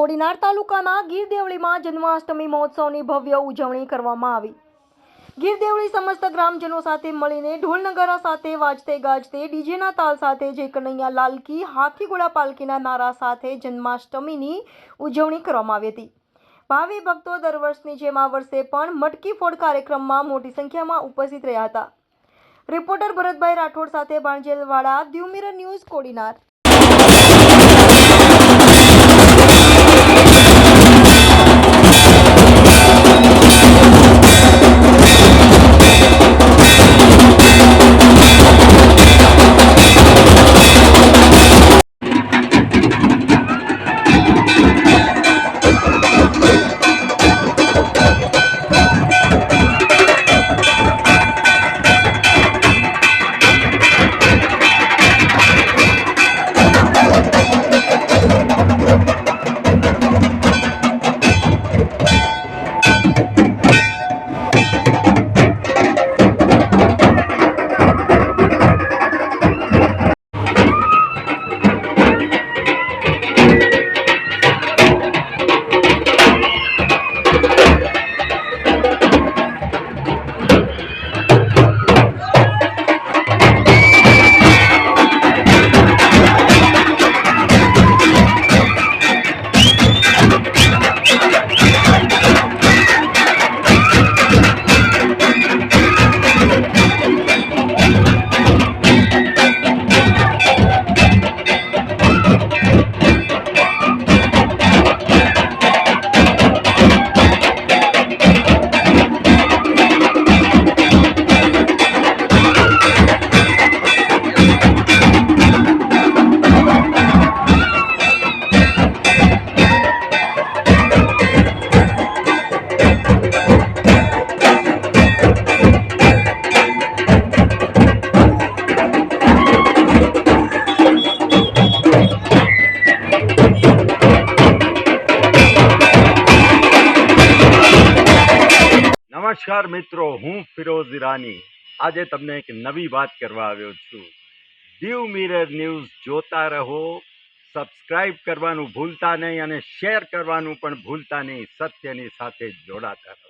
કોડીનાર તાલુકાના ગીર દેવળીમાં જન્માષ્ટમી મહોત્સવની ભવ્ય ઉજવણી કરવામાં આવી. ગીર દેવળી સમસ્ત ગ્રામજનો સાથે મળીને ઢોલ સાથે વાજતે ગાજતે ડીજેના તાલ સાથે જય કનૈયા લાલકી, હાથી ઘોડા પાલકીના નારા સાથે જન્માષ્ટમીની ઉજવણી કરવામાં આવી હતી. ભાવિ ભક્તો દર વર્ષની જેમ આ વર્ષે પણ મટકી ફોડ કાર્યક્રમમાં મોટી સંખ્યામાં ઉપસ્થિત રહ્યા હતા. રિપોર્ટર ભરતભાઈ રાઠોડ સાથે બાણજેલવાડા દ્યુ ન્યૂઝ, કોડીનાર. નમસ્કાર મિત્રો, હું ફિરોઝ ઈરાની. આજે તમને એક નવી વાત કરવા આવ્યો છું. દીવ મિરર ન્યૂઝ જોતા રહો, સબસ્ક્રાઇબ કરવાનું ભૂલતા નહીં અને શેર કરવાનું પણ ભૂલતા નહીં, સત્યની સાથે જોડાતા રહો.